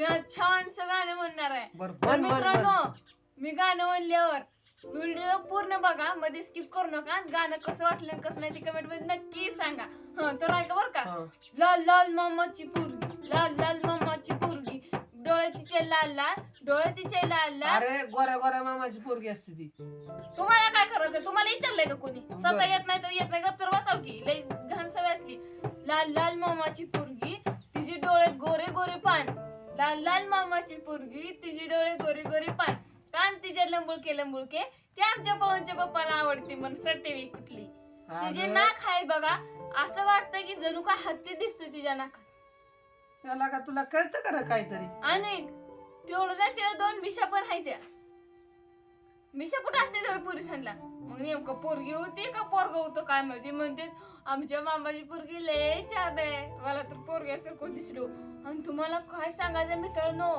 छानसं गाणं म्हणणार आहे. बर तर मित्रांनो मी गाणं म्हणल्यावर व्हिडिओ पूर्ण बघा मध्ये स्किप करू नका. गाणं कसं वाटलं आणि कसं नाही ते कमेंटमध्ये नक्की सांगा. हं तर ऐका बरं का? लाल लाल मामाची पोरगी लाल लाल मामाची पोरगी. डोळे तिचे लाल लाल डोळे तिचे लाल लाल. अरे गोऱ्या गोऱ्या मामाची पोरगी असते ती. तुम्हाला काय करायचं? तुम्हाला विचारलंय का कोणी? स्वतः. येत नाही तर येत नाही. गप्तर बसाव की. लई घाण सवय असली. लाल लाल मामाची पोरगी तिचे डोळे गोरे गोरे लाल लाल मामाची पोरगी तिचे डोळे गोरे गोरे पान. कान तिचे लंबुळके लंबुळके. ते आमच्या पवनच्या पप्पाला आवडते म्हण सट्टेवी कुठली तिचे नाक आहे बघा. असं वाटतं की जणू का हत्ती दिसतोय तिच्या नाकात. त्याला का तुला कळतं का काहीतरी? आणि तेवढं नाही तिला दोन मिशा पण आहे त्या. मिशा कुठं असते जवळ पुरुषांना? मग नेमकं पोरगी होती का पोरग होतं? काय माहिती? म्हणते आमच्या मामाची पोरगी लय छान आहे. मला तर पोरगी सारखं दिसलो. आणि तुम्हाला काय सांगायचं मित्रांनो?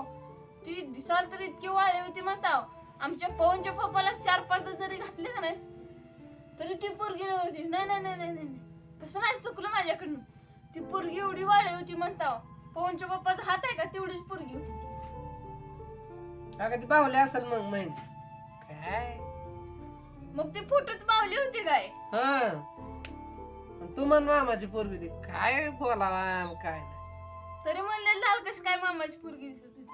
ती दिसाल तर इतकी वाळी होती म्हणता. आमच्या पवनच्या पप्पाला चार पाच जरी घातले का नाही तरी ती पोरगी नव्हती. नाही नाही नाही नाही नाही. नाही. तसं नाही चुकलं माझ्याकडनं. ती पोरगी एवढी वाळी होती म्हणता. पवनच्या पप्पाचा हात आहे का? तेवढीच पोरगी होती ती. अगं ती बावले असेल मग माहिती काय? मग ती फोटोच बावली होती काय? हा. आणि तू म्हण मामाची पोरगी काय बोलावा आणि काय नाही. तरी म्हणले लाल कशी काय मामाची पोरगी दिसत